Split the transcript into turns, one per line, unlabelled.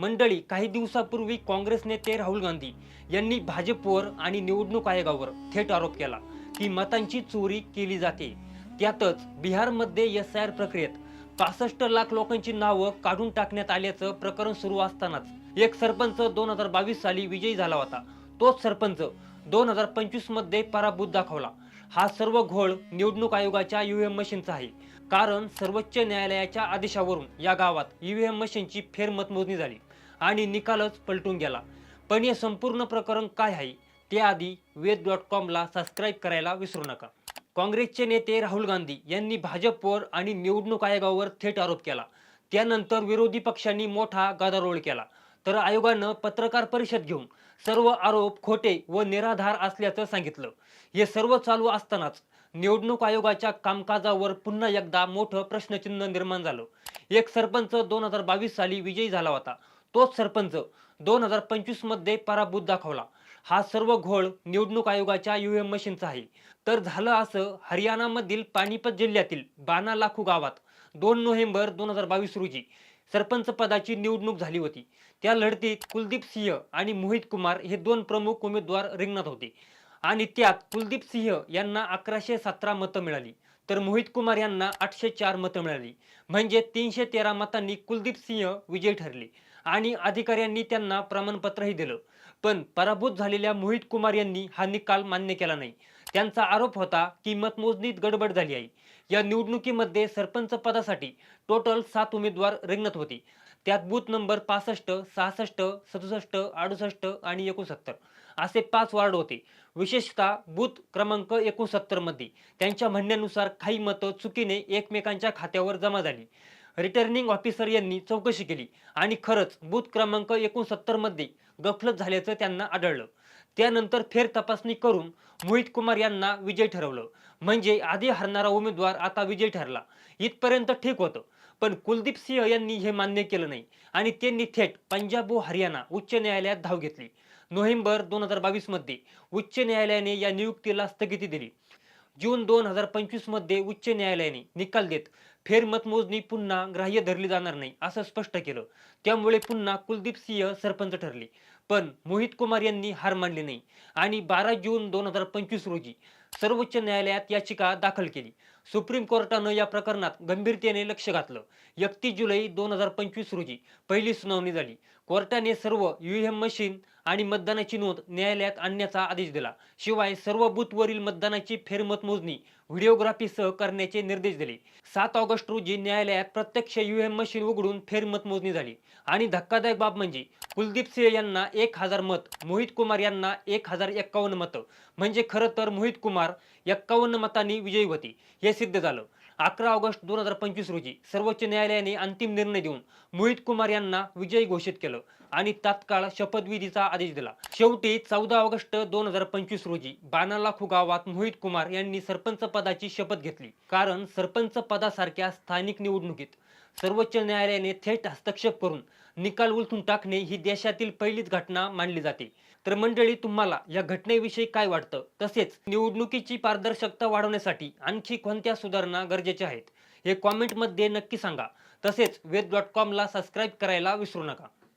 मंडळी काही दिवसापूर्वी काँग्रेस नेते राहुल गांधी यांनी भाजपवर आणि निवडणूक आयोगावर थेट आरोप केला. की मतांची चोरी केली जाते. त्यातच बिहारमध्ये एस आय आर प्रक्रियेत पासष्ट लाख लोकांची नावं काढून टाकण्यात आल्याचं प्रकरण सुरू असतानाच एक सरपंच दोन हजार बावीस साली विजयी झाला होता. तोच सरपंच दोन हजार पंचवीसमध्ये पराभूत दाखवला. हा सर्व घोळ निवडणूक आयोगाच्या ईव्हीएम मशीनचा आहे. कारण सर्वोच्च न्यायालयाच्या आदेशावरून या गावात ईव्हीएम मशीनची फेरमतमोजणी झाली. आणि निकालच पलटून गेला. पण हे संपूर्ण प्रकरण काय आहे ते आधी वेद डॉट कॉमला सबस्क्राईब करायला विसरू नका. काँग्रेसचे नेते राहुल गांधी यांनी भाजपवर आणि निवडणूक आयोगावर थेट आरोप केला. त्यानंतर विरोधी पक्षांनी मोठा गदारोळ केला. तर आयोगानं पत्रकार परिषद घेऊन सर्व आरोप खोटे व निराधार असल्याचं सांगितलं. हे सर्व चालू असतानाच निवडणूक आयोगाच्या कामकाजावर पुन्हा एकदा मोठं प्रश्नचिन्ह निर्माण झालं. एक सरपंच दोन हजार बावीस साली विजयी झाला होता. तोच सरपंच दोन हजार पंचवीसमध्ये पराभूत दाखवला. हा सर्व घोळ निवडणूक आयोगाच्या ईव्हीएम मशीनचा आहे. तर झालं असं हरियाणामधील पानिपत जिल्ह्यातील बाना लाखू गावात दोन नोव्हेंबर दोन हजार बावीस रोजी सरपंच पदाची निवडणूक झाली होती. त्या लढतीत कुलदीप सिंह आणि मोहित कुमार हे दोन प्रमुख उमेदवार रिंगणात होते. आणि त्यात कुलदीप सिंह यांना अकराशे सतरा मतं मिळाली तर मोहित कुमार यांना आठशे चार मतं मिळाली. म्हणजे तीनशे तेरा मतांनी कुलदीप सिंह विजयी ठरले. आणि अधिकाऱ्यांनी त्यांना प्रमाणपत्रही दिलं. पण पराभूत झालेल्या मोहित कुमार यांनी हा निकाल मान्य केला नाही. त्यांचा आरोप होता की मतमोजणीत गडबड झाली आहे. या निवडणुकीमध्ये सरपंच पदासाठी टोटल सात उमेदवार रिंगणात होते. त्यात बूथ नंबर पासष्ट सहासष्ट सदुसष्ट अडुसष्ट आणि एकोणसत्तर असे पाच वार्ड होते. विशेषतः बूथ क्रमांक एकोणसत्तरमध्ये त्यांच्या म्हणण्यानुसार काही मतं चुकीने एकमेकांच्या खात्यावर जमा झाली. रिटर्निंग ऑफिसर यांनी चौकशी केली. आणि खरंच बूथ क्रमांक एकोणसत्तरमध्ये गफलत झाल्याचं त्यांना आढळलं. त्यानंतर फेर तपासणी करून मोहित कुमार यांना विजय ठरवलं. म्हणजे आधी हरणारा उमेदवार आता विजय ठरला. इथपर्यंत ठीक होतं. पण कुलदीप सिंह यांनी हे मान्य केलं नाही. आणि त्यांनी थेट पंजाब व हरियाणा उच्च न्यायालयात धाव घेतली. नोव्हेंबर दोन हजार बावीसमध्ये उच्च न्यायालयाने या नियुक्तीला स्थगिती दिली. जून दोन हजार पंचवीसमध्ये उच्च न्यायालयाने निकाल देत फेरमतमोजणी पुन्हा ग्राह्य धरली जाणार नाही असं स्पष्ट केलं. त्यामुळे पुन्हा कुलदीप सिंह सरपंच ठरले. पण मोहित कुमार यांनी हार मानली नाही आणि बारा जून दोन हजार पंचवीस रोजी सर्वोच्च न्यायालयात याचिका दाखल केली. सुप्रीम कोर्टानं या प्रकरणात गंभीरतेने लक्ष घातलं. एकतीस जुलै दोन हजार पंचवीस रोजी पहिली सुनावणी झाली. कोर्टाने सर्व ईव्हीएम मशीन आणि मतदानाची नोंद न्यायालयात आणण्याचा आदेश दिला. शिवाय सर्व बूथवरील मतदानाची फेरमतमोजणी व्हिडिओग्राफीसह करण्याचे निर्देश दिले. सात ऑगस्ट रोजी न्यायालयात प्रत्यक्ष ईव्हीएम मशीन उघडून फेरमतमोजणी झाली. आणि धक्कादायक बाब म्हणजे कुलदीप सिंह यांना एक हजार मत मोहित कुमार यांना एक हजार एक्कावन्न मतं. म्हणजे खरं तर मोहित कुमार एक्कावन्न मतांनी विजयी होते हे सिद्ध झालं. अकरा ऑगस्ट दोन हजार पंचवीस रोजी सर्वोच्च न्यायालयाने अंतिम निर्णय देऊन मोहित कुमार यांना विजयी घोषित केलं आणि तात्काळ शपथविधीचा आदेश दिला. शेवटी चौदा ऑगस्ट दोन हजार पंचवीस रोजी बानालाखू गावात मोहित कुमार यांनी सरपंच पदाची शपथ घेतली. कारण सरपंच पदासारख्या स्थानिक निवडणुकीत सर्वोच्च न्यायालयाने थेट हस्तक्षेप करून निकाल उलथून टाकणे ही देशातील पहिलीच घटना मानली जाते. तर मंडळी तुम्हाला या घटनेविषयी काय वाटतं? तसेच निवडणुकीची पारदर्शकता वाढवण्यासाठी आणखी कोणत्या सुधारणा गरजेच्या आहेत? हे कॉमेंटमध्ये नक्की सांगा. तसेच वेद डॉट कॉमला सबस्क्राईब करायला विसरू नका.